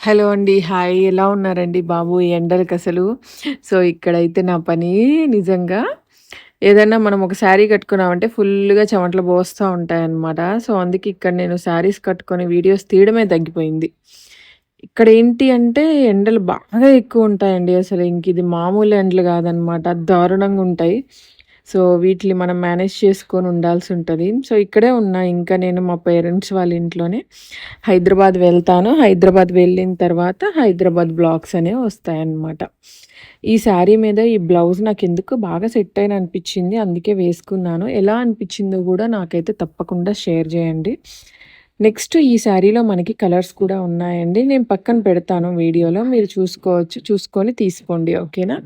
Hello అండి. Hi. ఎలా ఉన్నారండి బాబు ఈ ఎండలకి అసలు. సో, ఇక్కడైతే నా పని నిజంగా ఏదన్నా మనం ఒక శారీ కట్టుకున్నామంటే ఫుల్‌గా చెమటలు పోస్తూ ఉంటాయన్నమాట. సో, అందుకే ఇక్కడ నేను శారీస్ కట్టుకొని వీడియోస్ తీయడమే తగ్గిపోయింది. ఇక్కడ ఏంటి అంటే ఎండలు బాగా ఎక్కువ ఉంటాయండి అసలు. ఇంక ఇది మామూలు ఎండలు కాదనమాట. దారుణంగా ఉంటాయి. సో, వీటిని మనం మేనేజ్ చేసుకొని ఉండాల్సి ఉంటుంది సో, ఇక్కడే ఉన్నా ఇంకా నేను మా పేరెంట్స్ వాళ్ళ ఇంట్లోనే. హైదరాబాద్ వెళ్తాను. హైదరాబాద్ వెళ్ళిన తర్వాత హైదరాబాద్ బ్లాగ్స్ అనేవి వస్తాయన్నమాట. ఈ శారీ మీద ఈ బ్లౌజ్ నాకు ఎందుకు బాగా సెట్ అయిన అనిపించింది. అందుకే వేసుకున్నాను. ఎలా అనిపించిందో కూడా నాకైతే తప్పకుండా షేర్ చేయండి. నెక్స్ట్ ఈ శారీలో మనకి కలర్స్ కూడా ఉన్నాయండి. నేను పక్కన పెడతాను వీడియోలో. మీరు చూసుకోవచ్చు. చూసుకొని తీసుకోండి. ఓకేనా?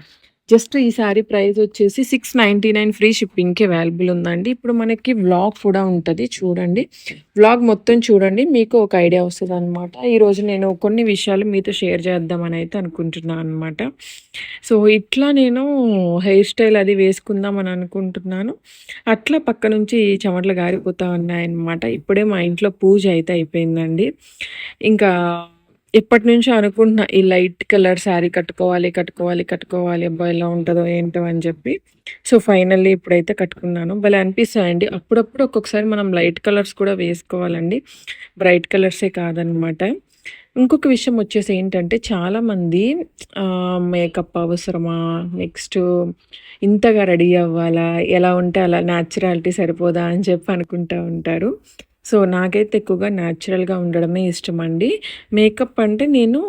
జస్ట్ ఈ శారీ ప్రైస్ వచ్చేసి 699 ఫ్రీ షిప్పింగ్‌కి అవైలబుల్ ఉందండి. ఇప్పుడు మనకి వ్లాగ్ కూడా ఉంటుంది చూడండి. వ్లాగ్ మొత్తం చూడండి. మీకు ఒక ఐడియా వస్తుంది అనమాట ఈరోజు నేను కొన్ని విషయాలు మీతో షేర్ చేద్దామని అయితే అనుకుంటున్నాను అనమాట. సో, ఇట్లా నేను హెయిర్ స్టైల్ అది వేసుకుందామని అనుకుంటున్నాను. అట్లా పక్క నుంచి చెమటలు గారిపోతా ఉన్నాయన్నమాట. ఇప్పుడే మా ఇంట్లో పూజ అయితే అయిపోయిందండి. ఇంకా ఎప్పటినుంచో అనుకుంటున్నా ఈ లైట్ కలర్ శారీ కట్టుకోవాలి, కట్టుకోవాలి, కట్టుకోవాలి. అబ్బా! ఎలా ఉంటుందో ఏంటో అని చెప్పి. సో, ఫైనల్లీ ఇప్పుడైతే కట్టుకున్నాను. భలే అనిపిస్తాయండి. అప్పుడప్పుడు ఒక్కొక్కసారి మనం లైట్ కలర్స్ కూడా వేసుకోవాలండి. బ్రైట్ కలర్సే కాదనమాట. ఇంకొక విషయం వచ్చేసి ఏంటంటే చాలామంది మేకప్ అవసరమా? నెక్స్ట్ ఇంతగా రెడీ అవ్వాలా? ఎలా ఉంటే అలా న్యాచురాలిటీ సరిపోదా? అని చెప్పి అనుకుంటా ఉంటారు. సో, నాకైతే ఎక్కువగా న్యాచురల్‌గా ఉండడమే ఇష్టం అండి మేకప్ అంటే నేను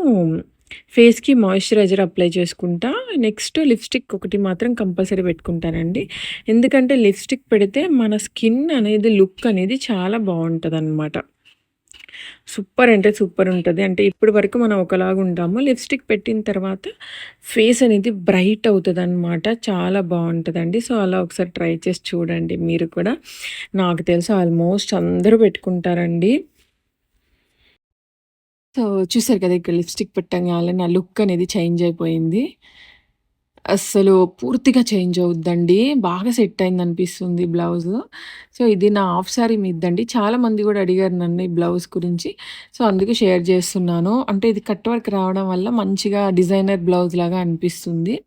ఫేస్‌కి మాయిశ్చరైజర్ అప్లై చేసుకుంటా. నెక్స్ట్ లిప్‌స్టిక్ ఒకటి మాత్రం కంపల్సరీ పెట్టుకుంటానండి. ఎందుకంటే లిప్‌స్టిక్ పెడితే మన స్కిన్ అనేది లుక్ అనేది చాలా బాగుంటుంది అనమాట సూపర్ అంటే సూపర్ ఉంటుంది అంటే ఇప్పటి వరకు మనం ఒకలాగా ఉంటాము. లిప్‌స్టిక్ పెట్టిన తర్వాత ఫేస్ అనేది బ్రైట్ అవుతదనమాట. చాలా బాగుంటుందండి సో, అలా ఒకసారి ట్రై చేసి చూడండి మీరు కూడా. నాకు తెలుసు ఆల్మోస్ట్ అందరూ పెట్టుకుంటారండి. సో, చూసారు కదా! ఇక్కడ లిప్‌స్టిక్ పెట్టంగానే నా లుక్ అనేది చేంజ్ అయిపోయింది. అస్సలు పూర్తిగా చేంజ్ అవుద్దండి. బాగా సెట్ అయిందనిపిస్తుంది బ్లౌజ్ సో, ఇది నా హాఫ్ శారీ మీద్దండి చాలామంది కూడా అడిగారు నన్ను ఈ బ్లౌజ్ గురించి. సో, అందుకే షేర్ చేస్తున్నాను. అంటే ఇది కట్ వర్క్ రావడం వల్ల మంచిగా డిజైనర్ బ్లౌజ్ లాగా అనిపిస్తుంది.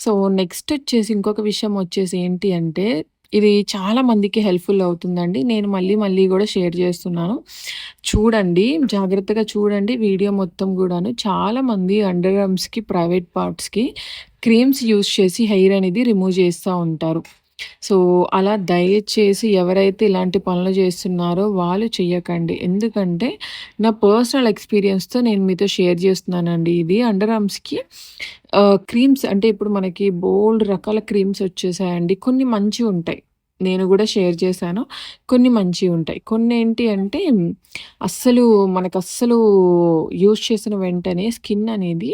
సో, నెక్స్ట్ వచ్చేసి ఇంకొక విషయం వచ్చేసి ఏంటి అంటే ఇది చాలా మందికి హెల్ప్‌ఫుల్ అవుతుందండి. నేను మళ్ళీ మళ్ళీ కూడా షేర్ చేస్తున్నాను. చూడండి. జాగ్రత్తగా చూడండి వీడియో మొత్తం కూడాను చాలామంది అండర్ ఆర్మ్స్‌కి, ప్రైవేట్ పార్ట్స్‌కి క్రీమ్స్ యూస్ చేసి హెయిర్ అనేది రిమూవ్ చేస్తూ ఉంటారు. సో, అలా దయచేసి ఎవరైతే ఇలాంటి పనులు చేస్తున్నారో వాళ్ళు చెయ్యకండి. ఎందుకంటే నా పర్సనల్ ఎక్స్‌పీరియన్స్‌తో నేను మీతో షేర్ చేస్తున్నానండి ఇది. అండర్ ఆర్మ్స్‌కి క్రీమ్స్ అంటే ఇప్పుడు మనకి బోల్డ్ రకాల క్రీమ్స్ వచ్చేసాయండి. కొన్ని మంచి ఉంటాయి నేను కూడా షేర్ చేశాను. కొన్ని మంచివి ఉంటాయి కొన్ని ఏంటి అంటే అస్సలు మనకు అస్సలు యూజ్ చేసిన వెంటనే స్కిన్ అనేది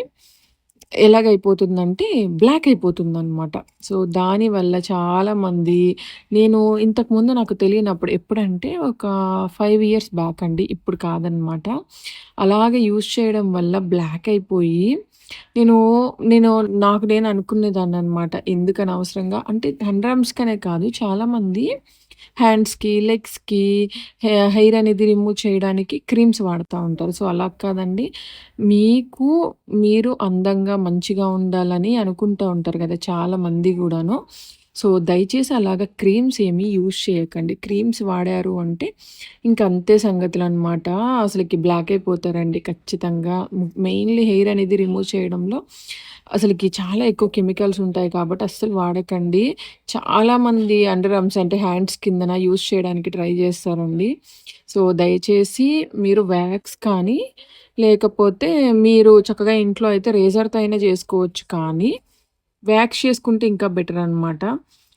ఎలాగైపోతుందంటే బ్లాక్ అయిపోతుందనమాట. సో, దానివల్ల చాలామంది నేను ఇంతకుముందు నాకు తెలియనప్పుడు ఎప్పుడంటే ఒక ఫైవ్ ఇయర్స్ బ్యాక్ అండి. ఇప్పుడు కాదనమాట. అలాగే యూజ్ చేయడం వల్ల బ్లాక్ అయిపోయి నేను నేను నాకు నేను అనుకునేదాన్ని అనమాట ఎందుకని అవసరంగా అంటే అండర్ కాదు చాలామంది హ్యాండ్స్‌కి, లెగ్స్‌కి హెయిర్ అనేది రిమూవ్ చేయడానికి క్రీమ్స్ వాడుతూ ఉంటారు. సో, అలా కాదండి. మీకు మీరు అందంగా, మంచిగా ఉండాలని అనుకుంటా ఉంటారు కదా చాలామంది కూడాను సో, దయచేసి అలాగా క్రీమ్స్ ఏమి యూజ్ చేయకండి. క్రీమ్స్ వాడారు అంటే ఇంక అంతే సంగతులు అనమాట అసలుకి బ్లాక్ అయిపోతారండి ఖచ్చితంగా. మెయిన్‌లీ హెయిర్ అనేది రిమూవ్ చేయడంలో అసలుకి చాలా ఎక్కువ కెమికల్స్ ఉంటాయి కాబట్టి అస్సలు వాడకండి. చాలామంది అండర్ ఆర్మ్స్ అంటే హ్యాండ్స్ కిందన యూజ్ చేయడానికి ట్రై చేస్తారండి. సో, దయచేసి మీరు వ్యాక్స్ కానీ, లేకపోతే మీరు చక్కగా ఇంట్లో అయితే రేజర్‌తో అయినా చేసుకోవచ్చు కానీ, వ్యాక్స్ చేసుకుంటే ఇంకా బెటర్ అనమాట.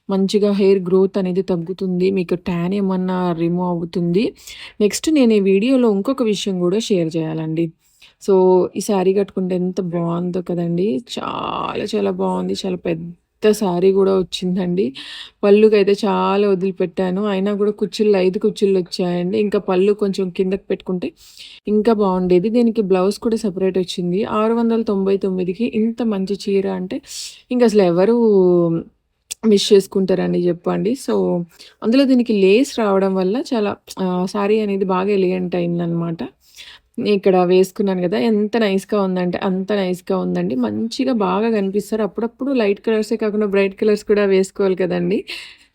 మంచిగా హెయిర్ గ్రోత్ అనేది తగ్గుతుంది. మీకు టాన్ ఏమన్నా రిమూవ్ అవుతుంది. నెక్స్ట్ నేను ఈ వీడియోలో ఇంకొక విషయం కూడా షేర్ చేయాలండి. సో, ఈ శారీ కట్టుకుంటే ఎంత బాగుందో కదండీ! చాలా చాలా బాగుంది చాలా పెద్ద శారీ కూడా వచ్చిందండి. పళ్ళుకైతే చాలా వదిలిపెట్టాను. అయినా గూడా కుచ్చిళ్ళు 5 కుచ్చిళ్ళొచ్చాయండి. ఇంకా పళ్ళు కొంచెం కిందకి పెట్టుకుంటే ఇంకా బాగుండేది దీనికి బ్లౌజ్ కూడా సపరేట్ వచ్చింది. 699కి ఇంత మంచి చీర అంటే ఇంకసలు ఎవరు మిస్ చేసుకుంటారండి చెప్పండి. సో, అందులో దీనికి లేస్ రావడం వల్ల చాలా శారీ అనేది బాగా ఎలిగెంట్ అయిందనమాట. ఇక్కడ వేసుకున్నాను కదా ఎంత నైస్‌గా ఉందంటే అంత నైస్‌గా ఉందండి. మంచిగా బాగా కనిపిస్తారు. అప్పుడప్పుడు లైట్ కలర్సే కాకుండా బ్రైట్ కలర్స్ కూడా వేసుకోవాలి కదండీ!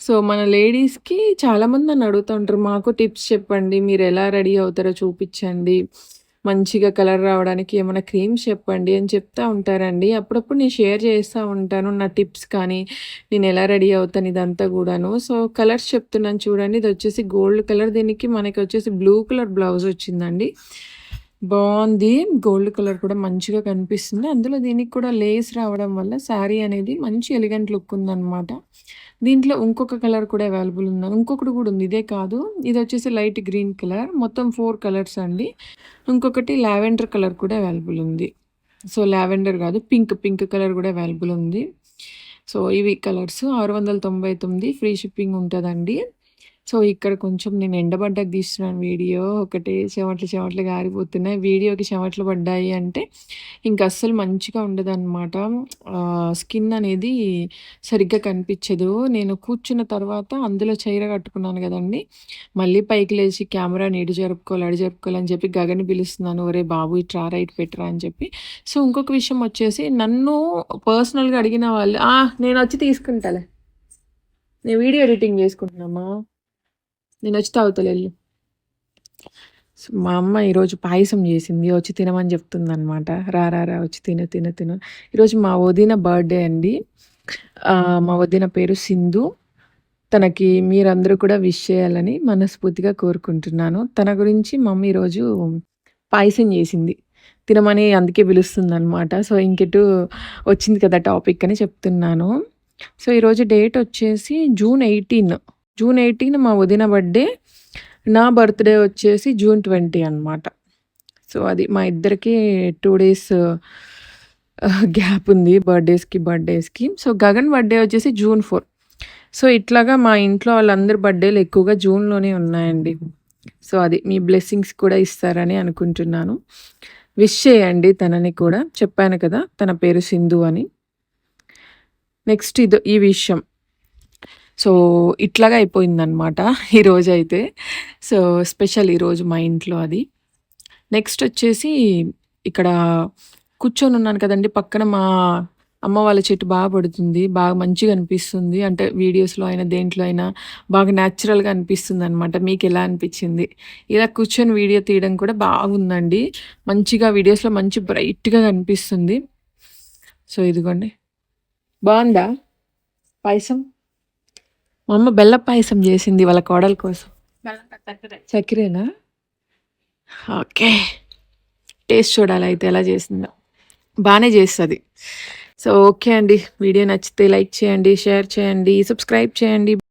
సో, మన లేడీస్‌కి చాలామంది నన్ను అడుగుతూ ఉంటారు. మాకు టిప్స్ చెప్పండి. మీరు ఎలా రెడీ అవుతారో చూపించండి మంచిగా కలర్ రావడానికి ఏమైనా క్రీమ్స్ చెప్పండి అని చెప్తా ఉంటారండి. అప్పుడప్పుడు నేను షేర్ చేస్తూ ఉంటాను. నా టిప్స్ కానీ, నేను ఎలా రెడీ అవుతాను ఇదంతా కూడాను సో, కలర్స్ చెప్తున్నాను చూడండి. ఇది వచ్చేసి గోల్డ్ కలర్. దీనికి మనకొచ్చేసి బ్లూ కలర్ బ్లౌజ్ వచ్చిందండి. బాగుంది గోల్డ్ కలర్ కూడా మంచిగా కనిపిస్తుంది. అందులో దీనికి కూడా లేస్ రావడం వల్ల శారీ అనేది మంచి ఎలిగెంట్ లుక్ ఉందనమాట. దీంట్లో ఇంకొక కలర్ కూడా అవైలబుల్ ఉంది. ఇంకొకటి కూడా ఉంది. ఇదే కాదు. ఇది వచ్చేసి లైట్ గ్రీన్ కలర్. మొత్తం ఫోర్ కలర్స్ అండి. ఇంకొకటి లావెండర్ కలర్ కూడా అవైలబుల్ ఉంది. సో, లావెండర్ కాదు పింక్, పింక్ కలర్ కూడా అవైలబుల్ ఉంది. సో, ఇవి కలర్స్ 699 ఫ్రీ షిప్పింగ్ ఉంటుందండి సో, ఇక్కడ కొంచెం నేను ఎండబడ్డకు తీస్తున్నాను వీడియో. ఒకటే చెమట్లు చెమట్లు గారిపోతున్నాయి. వీడియోకి చెమట్లు పడ్డాయి అంటే ఇంక అస్సలు మంచిగా ఉండదు అనమాట స్కిన్ అనేది సరిగ్గా కనిపించదు నేను కూర్చున్న తర్వాత అందులో చీర కట్టుకున్నాను కదండి మళ్ళీ పైకి లేచి కెమెరాని ఇటు జరుపుకోవాలి, అడి జరుపుకోవాలి అని చెప్పి గగని పిలుస్తున్నాను. ఒరే బాబు ఇట్రా రైట్ పెట్టరా అని చెప్పి. సో, ఇంకొక విషయం వచ్చేసి నన్ను పర్సనల్‌గా అడిగిన వాళ్ళు నేను వచ్చి తీసుకుంటాలే. నేను వీడియో ఎడిటింగ్ చేసుకుంటున్నామా. నేను వచ్చి ఎళ్ళు. మా అమ్మ ఈరోజు పాయసం చేసింది. వచ్చి తినమని చెప్తుందనమాట. రా, రా, రా వచ్చి తిన తిన తిన ఈరోజు మా వదిన బర్త్‌డే అండి. మా వదిన పేరు సింధు. తనకి మీరందరూ కూడా విష్ చేయాలని మనస్ఫూర్తిగా కోరుకుంటున్నాను. తన గురించి మమ్మీ ఈరోజు పాయసం చేసింది. తినమని అందుకే పిలుస్తుంది అనమాట సో, ఇంకెటు వచ్చింది కదా టాపిక్ అని చెప్తున్నాను. సో, ఈరోజు డేట్ వచ్చేసి జూన్ 18. జూన్ 18 మా వదిన బర్త్‌డే. నా బర్త్‌డే వచ్చేసి జూన్ 20 అనమాట. సో, అది మా ఇద్దరికి టూ డేస్ గ్యాప్ ఉంది బర్త్‌డేస్‌కి, బర్త్‌డేస్‌కి. సో, గగన్ బర్త్‌డే వచ్చేసి జూన్ ఫోర్ సో, ఇట్లాగా మా ఇంట్లో వాళ్ళందరి బర్త్‌డేలు ఎక్కువగా జూన్‌లోనే ఉన్నాయండి. సో, అది మీ బ్లెస్సింగ్స్ కూడా ఇస్తారని అనుకుంటున్నాను. విష్ చేయండి తనని కూడా. చెప్పాను కదా! తన పేరు సింధు అని. నెక్స్ట్ ఇదో ఈ విషయం. సో, ఇట్లాగా అయిపోయిందనమాట ఈరోజు అయితే సో, స్పెషల్ ఈరోజు మా ఇంట్లో అది. నెక్స్ట్ వచ్చేసి ఇక్కడ కూర్చొని ఉన్నాను కదండి పక్కన మా అమ్మ వాళ్ళ చెట్టు బాగా పడుతుంది. బాగా మంచిగా అనిపిస్తుంది. అంటే వీడియోస్‌లో అయినా, దేంట్లో అయినా బాగా న్యాచురల్‌గా మీకు ఎలా అనిపించింది ఇలా కూర్చొని వీడియో తీయడం కూడా బాగుందండి. మంచిగా వీడియోస్‌లో మంచి బ్రైట్‌గా కనిపిస్తుంది. సో, ఇదిగోండి. బాగుందా పాయసం? మా అమ్మ బెల్లపు పాయసం చేసింది వాళ్ళ కోడల కోసం. చక్కెరేనా? ఓకే. టేస్ట్ చూడాలయితే ఎలా చేసిందో. బానే చేస్తది. సో, ఓకే అండి. వీడియో నచ్చితే లైక్ చేయండి, షేర్ చేయండి, సబ్స్క్రైబ్ చేయండి.